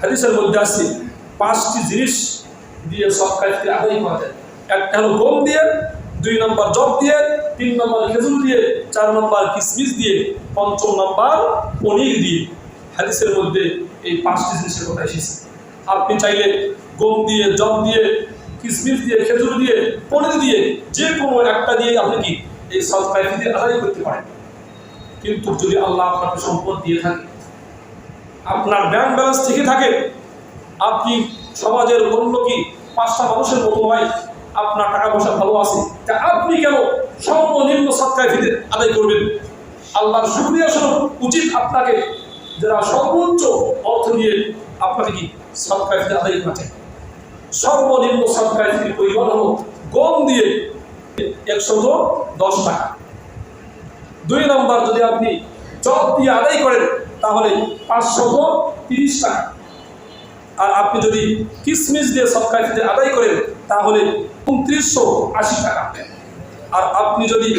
হাদিসের মধ্যে আছে, পাঁচটি জিনিস দিয়ে সব কাজকে আদায় করা যায়। একটা হলো গম দিয়ে, দুই নম্বর জব দিয়ে, তিন নম্বর খেজুর দিয়ে, চার নম্বর কিসমিস দিয়ে, পঞ্চম নম্বর পনির দিয়ে। হাদিসের মধ্যে এই পাঁচটি জিনিসের কথা এসেছে। আপনি চাইলে গম দিয়ে, জব দিয়ে, কিসমিস দিয়ে, খেজুর দিয়ে, পনির দিয়ে, যে কোনো একটা দিয়ে আপনি কি এই কাজকে দিয়ে আদায় করতে পারেন। কিন্তু যদি আল্লাহ আপনাকে সম্পদ দিয়ে থাকে আপনার ব্যাংক ব্যালেন্স থেকে থাকে, আপনি সমাজের অন্য কি পাঁচটা মানুষের মতো হয় আপনার টাকা পয়সা ভালো আছে, তা আপনি কেন সর্বনিম্ন সৎকায় ফিতে আদায় করবেন? আল্লাহর শুক্রিয়া স্বরূপ উচিত আপনাকে যারা সর্বোচ্চ অর্থ দিয়ে আপনাকে কি সৎকায় ফিতে আদায় করতে সর্বনিম্ন সৎকায় ফিতে পরিমাণ হলো গম দিয়ে একশত দশ টাকা। দুই নম্বর যদি আপনি জব দিয়ে আদায় করেন, তাহলে পাঁচশত তিরিশ টাকা। আর আপনি যদি কিসমিস দিয়ে সবকাইতে আদায় করেন, তাহলে উনত্রিশশো আশি টাকা। আর আপনি যদি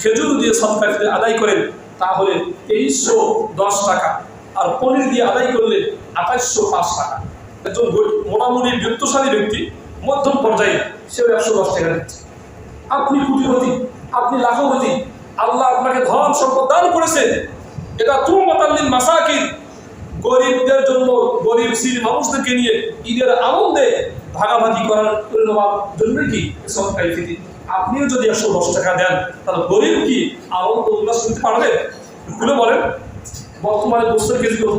খেজুর দিয়ে সবকাইতে আদায় করেন, তাহলে তেইশশো দশ টাকা। আর পনির দিয়ে আদায় করলে আঠাশশো পাঁচ টাকা। একজন মোটামুটি বৃত্তশালী ব্যক্তি, মধ্যম পর্যায়ে সেও একশো দশ টাকা দিচ্ছে। আপনি কোটিপতি আপনি লাখপতি, আল্লাহ আপনাকে ধন সম্পদ দান করেছে এটা তুম মাতাল্লিল মাসাকিন। গরিবদের জন্য গরিব শ্রী মানুষদেরকে নিয়ে ঈদের আনন্দে ভাগাভাগি করার করে নেওয়ার জন্য কি? সরকারি ফিতি। আপনিও যদি একশো দশ টাকা দেন, তাহলে গরিব কি আনন্দ উল্লাস করতে পারবে? খুলে বলেন। বর্তমানে বস্তুর কেজি কত?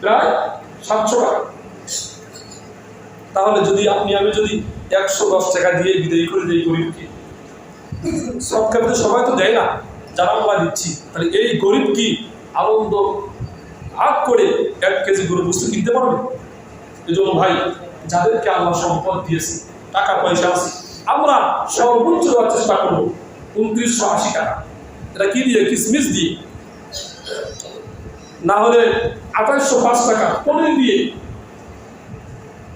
প্রায় সাতশো টাকা। তাহলে যদি আপনি, আমি যদি একশো দশ টাকা দিয়ে বিদায়ী করে দিই গরিবকে। সরকার তো সবাই তো দেয় না। যারা আমরা দিচ্ছি। তাহলে এই গরিব কি আনন্দ ভাগ করে এক কেজি গরু বস্তু কিনতে পারবে? এই জন্য ভাই, যাদেরকে আল্লাহ সম্পদ দিয়েছে, টাকা পয়সা আছে, আমরা সর্বোচ্চ দেওয়ার চেষ্টা করব। উনত্রিশশো আশি টাকা। এটা কি দিয়ে? কিসমিস দিয়ে। না হলে আঠাশশো পাঁচ টাকা পনির দিয়ে।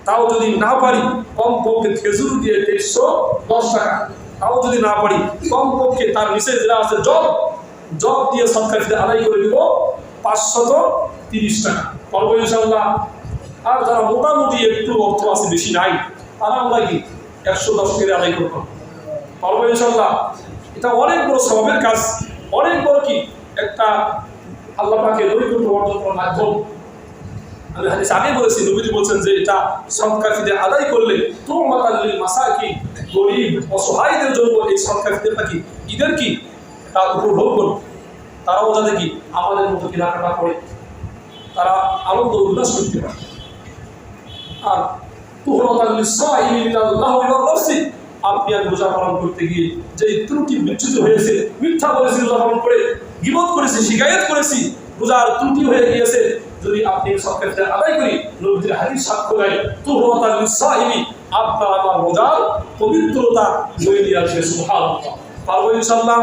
তাও যদি না পারি কম পক্ষে খেজুর দিয়ে তেইশশো দশ টাকা। তাও যদি না পারি কম পক্ষে তার নিচে যেটা আছে, জব জব দিয়ে সরকারিতে আদায় করে দিব পাঁচশত তিরিশ টাকা। করব ইনশাল্লাহ আর যারা মোটামুটি একটু অর্থ আছে বেশি নাই, তারা আমরা কি একশো দশ টাকা আদায় করব? করব ইনশাল্লাহ এটা অনেক বড় স্বভাবের কাজ, অনেক বড় কি একটা আল্লাহ পাকে নৈকট্য অর্জন করার মাধ্যম। আমি হাদিস আগে বলেছি, নবীজি বলছেন যে এটা সৎকারীতে আদায় করলে তো মাতাল্লিল মাসাকি গরিব অসহায়দের জন্য এই সৎকারীদের নাকি ঈদের কি? তার উপভোগ করবে তারাও যাতে কি আমাদের মতো কেনাকাটা করে। তারা আনন্দ উল্লাস করতে পারে। আর আপনি মিথ্যা পালন করে শিকায়ত করেছি হয়ে গিয়েছে, যদি আপনি আদায় করি আপনার আমার রোজার পবিত্রতা বয়ে নিয়ে আসবে সুবহানাল্লাহ। পারব ইনশাআল্লাহ?